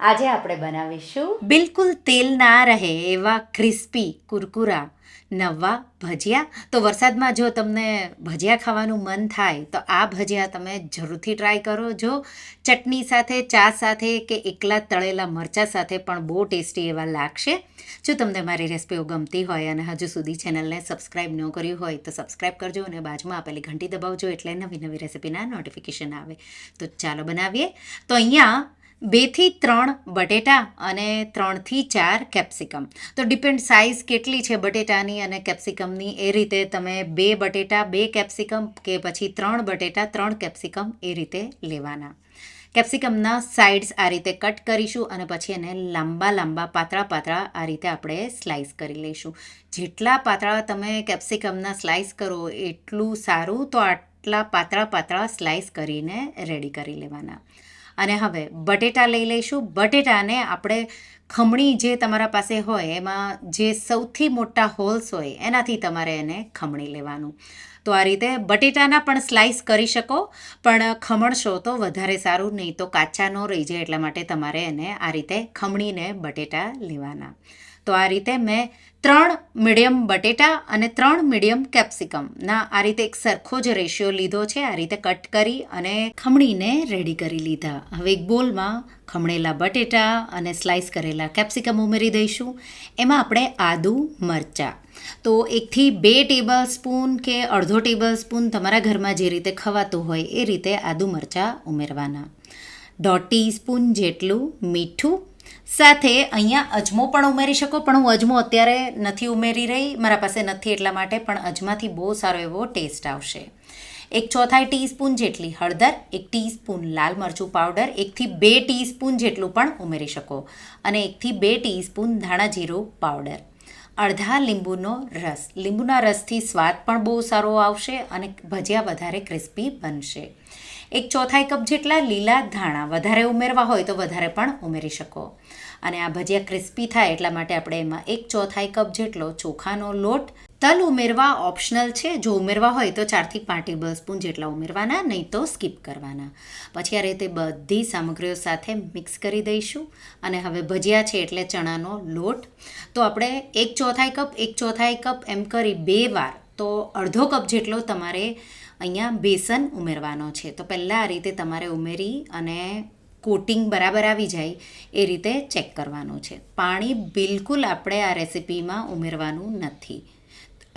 આજે આપણે બનાવીશું બિલકુલ તેલ ના રહે એવા ક્રિસ્પી કુરકુરા. નવા ભજીયા. તો વરસાદમાં જો તમને ભજીયા ખાવાનું મન થાય, તો આ ભજીયા તમે જરૂરથી ટ્રાય કરો. જો ચટણી સાથે, ચા સાથે કે એકલા તળેલા મરચાં સાથે પણ બહુ ટેસ્ટી એવા લાગશે. જો તમને મારી રેસિપીઓ ગમતી હોય અને હજુ સુધી ચેનલને સબસ્ક્રાઈબ ન કર્યું હોય, તો સબસ્ક્રાઈબ કરજો અને બાજુમાં આપેલી ઘંટી દબાવજો એટલે નવી નવી રેસિપીના નોટિફિકેશન આવે. તો ચાલો બનાવીએ. તો અહીંયા બેથી ત્રણ બટેટા અને ત્રણથી ચાર કેપ્સિકમ. તો ડિપેન્ડ સાઇઝ કેટલી છે બટેટાની અને કેપ્સિકમની, એ રીતે તમે બે બટેટા, બે કેપ્સિકમ કે પછી ત્રણ બટેટા, ત્રણ કેપ્સિકમ એ રીતે લેવાના. કેપ્સિકમના સાઇડ્સ આ રીતે કટ કરીશું અને પછી એને લાંબા લાંબા પાતળા પાતળા આ રીતે આપણે સ્લાઇસ કરી લઈશું. જેટલા પાતળા તમે કેપ્સિકમના સ્લાઇસ કરો, એટલું સારું તો આટલા પાતળા પાતળા સ્લાઇસ કરીને રેડી કરી લેવાના. અને હવે બટેટા લઈ લઈશું. બટેટાને આપણે ખમણી જે તમારા પાસે હોય, એમાં જે સૌથી મોટા હોલ્સ હોય, એનાથી તમારે એને ખમણી લેવાનું. તો આ રીતે બટેટાના પણ સ્લાઈસ કરી શકો, પણ ખમણશો તો વધારે સારું, નહીં તો કાચા ન રહી જાય, એટલા માટે તમારે એને આ રીતે ખમણીને બટેટા લેવાના. તો આ રીતે મેં ત્રણ મીડિયમ બટેટા અને ત્રણ મીડિયમ કેપ્સિકમના આ રીતે એક સરખો જ રેશિયો લીધો છે. આ રીતે કટ કરી અને ખમણીને રેડી કરી લીધા. હવે એક બોલમાં ખમણેલા બટેટા અને સ્લાઇસ કરેલા કેપ્સિકમ ઉમેરી દઈશું. એમાં આપણે આદુ મરચાં. તો એકથી બે ટેબલ સ્પૂન કે અડધો ટેબલ સ્પૂન તમારા ઘરમાં જે રીતે ખવાતું હોય એ રીતે આદુ મરચાં ઉમેરવાના. દોઢ ટીસ્પૂન જેટલું મીઠું સાથે અહીંયા અજમો પણ ઉમેરી શકો, પણ હું અજમો અત્યારે નથી ઉમેરી રહી. મારા પાસે નથી એટલા માટે, પણ અજમાથી બહુ સારો એવો ટેસ્ટ આવશે. એક ચોથાઈ ટીસ્પૂન જેટલી હળદર, એક ટીસ્પૂન લાલ મરચું પાવડર, એકથી બે ટીસ્પૂન જેટલું પણ ઉમેરી શકો અને એકથી બે ટીસ્પૂન ધાણા જીરું પાવડર. અડધા લીંબુનો રસ. લીંબુના રસથી સ્વાદ પણ બહુ સારો આવશે અને ભજીયા વધારે ક્રિસ્પી બનશે. એક ચોથાઈ કપ જેટલા લીલા ધાણા વધારે ઉમેરવા હોય તો વધારે પણ ઉમેરી શકો. અને આ ભજીયા ક્રિસ્પી થાય એટલા માટે આપણે એમાં એક ચોથાઈ કપ જેટલો ચોખાનો લોટ, તલ ઉમેરવા ઓપ્શનલ છે. જો ઉમેરવા હોય તો ચારથી પાંચ ટેબલ સ્પૂન જેટલા ઉમેરવાના, નહીં તો સ્કીપ કરવાના. પછી આ રીતે બધી સામગ્રીઓ સાથે મિક્સ કરી દઈશું. અને હવે ભજીયા છે એટલે ચણાનો લોટ. તો આપણે એક ચોથાઈ કપ, એક ચોથાઈ કપ એમ કરી બે વાર તો અડધો કપ જેટલો તમારે અહીંયા બેસન ઉમેરવાનો છે. તો પહેલાં આ રીતે તમારે ઉમેરી અને કોટિંગ બરાબર આવી જાય એ રીતે ચેક કરવાનું છે. પાણી બિલકુલ આપણે આ રેસિપીમાં ઉમેરવાનું નથી.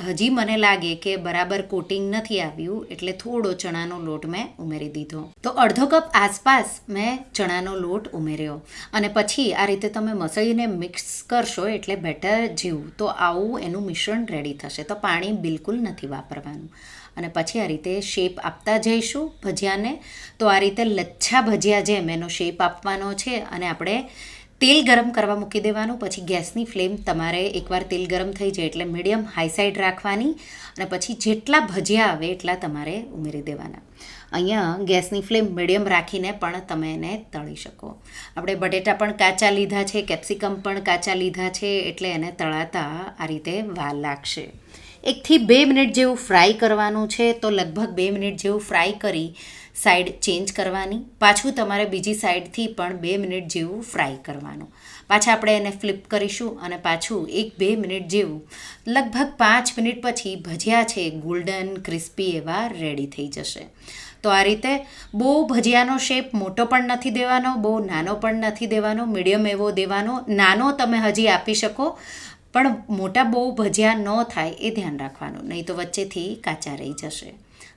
હજી મને લાગે કે બરાબર કોટિંગ નથી આવ્યું એટલે થોડો ચણાનો લોટ મેં ઉમેરી દીધો. તો અડધો કપ આસપાસ મેં ચણાનો લોટ ઉમેર્યો. અને પછી આ રીતે તમે મસળીને મિક્સ કરશો એટલે બેટર જેવું. તો આવું એનું મિશ્રણ રેડી થશે. તો પાણી બિલકુલ નથી વાપરવાનું. અને પછી આ રીતે શેપ આપતા જઈશું ભજીયાને. તો આ રીતે લચ્છા ભજીયા જેમ એનો શેપ આપવાનો છે અને આપણે તેલ ગરમ કરવા મૂકી દેવાનું, પછી ગેસની ફ્લેમ તમારે એકવાર તેલ ગરમ થઈ જાય એટલે મીડિયમ હાઈ સાઈડ રાખવાની અને પછી જેટલા ભજીયા આવે એટલા તમારે ઉમેરી દેવાના. અહીંયા ગેસની ફ્લેમ મીડિયમ રાખીને પણ તમે એને તળી શકો. આપણે બટેટા પણ કાચા લીધા છે, કેપ્સિકમ પણ કાચા લીધા છે એટલે એને તળાતા આ રીતે વાર લાગશે. એકથી બે મિનિટ જેવું ફ્રાય કરવાનું છે, તો લગભગ બે મિનિટ જેવું ફ્રાય કરી સાઈડ ચેન્જ કરવાની. પાછું તમારે બીજી સાઈડથી પણ બે મિનિટ જેવું ફ્રાય કરવાનું. પાછા આપણે એને ફ્લિપ કરીશું અને પાછું એક બે મિનિટ જેવું, લગભગ પાંચ મિનિટ પછી ભજીયા છે ગોલ્ડન ક્રિસ્પી એવા રેડી થઈ જશે. તો આ રીતે બહુ ભજીયાનો શેપ મોટો પણ નથી દેવાનો, બહુ નાનો પણ નથી દેવાનો, મીડિયમ એવો દેવાનો. નાનો તમે હજી આપી શકો પણ મોટા બહુ ભજીયા ન થાય એ ધ્યાન રાખવાનું, નહીં તો વચ્ચેથી કાચા રહી જશે.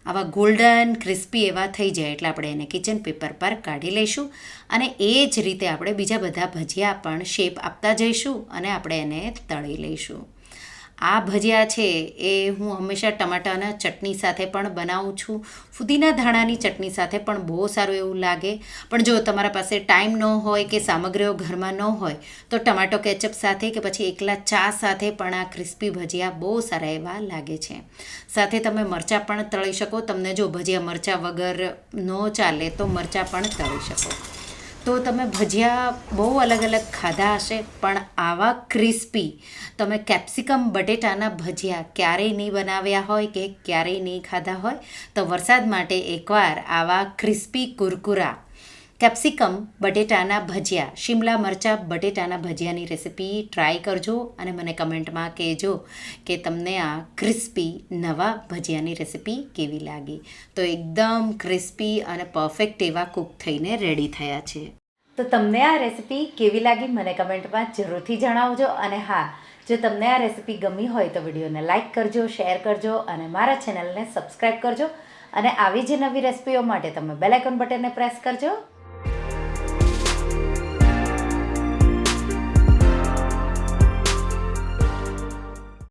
આવા ગોલ્ડન ક્રિસ્પી એવા થઈ જાય એટલે આપણે એને કિચન પેપર પર કાઢી લઈશું અને એ જ રીતે આપણે બીજા બધા ભજીયા પણ શેપ આપતા જઈશું અને આપણે એને તળી લઈશું. આ ભજીયા છે એ હું હંમેશા ટમાટાના ચટણી સાથે પણ બનાવું છું. ફુદીના ધાણાની ચટણી સાથે પણ બહુ સારું એવું લાગે. પણ જો તમારા પાસે ટાઈમ ન હોય કે સામગ્રીઓ ઘરમાં ન હોય, તો ટમાટો કેચઅપ સાથે કે પછી એકલા ચા સાથે પણ આ ક્રિસ્પી ભજીયા બહુ સારા એવા લાગે છે. સાથે તમે મરચાં પણ તળી શકો. તમને જો ભજીયા મરચાં વગર ન ચાલે તો મરચાં પણ તળી શકો. તો તમે ભજીયા બહુ અલગ અલગ ખાધા હશે, પણ આવા ક્રિસ્પી, તમે કેપ્સિકમ બટેટાના ભજીયા ક્યારેય નહીં બનાવ્યા હોય કે ક્યારેય નહીં ખાધા હોય, તો વરસાદ માટે એકવાર આવા ક્રિસ્પી કુરકુરા કેપ્સિકમ બટેટાના ભજીયા. શિમલા મરચાં, બટેટાના ભજીયાની રેસિપી ટ્રાય કરજો અને મને કમેન્ટમાં કહેજો કે તમને આ ક્રિસ્પી નવા ભજીયાની રેસિપી કેવી લાગી. તો એકદમ ક્રિસ્પી અને પરફેક્ટ એવા કૂક થઈને રેડી થયા છે. તો તમને આ રેસિપી કેવી લાગી મને કમેન્ટમાં જરૂરથી જણાવજો અને હા, જો તમને આ રેસિપી ગમી હોય તો વિડીયોને લાઇક કરજો, શેર કરજો અને મારા ચેનલને સબસ્ક્રાઈબ કરજો અને આવી જ નવી રેસિપીઓ માટે તમે બેલ આઇકોન બટનને પ્રેસ કરજો.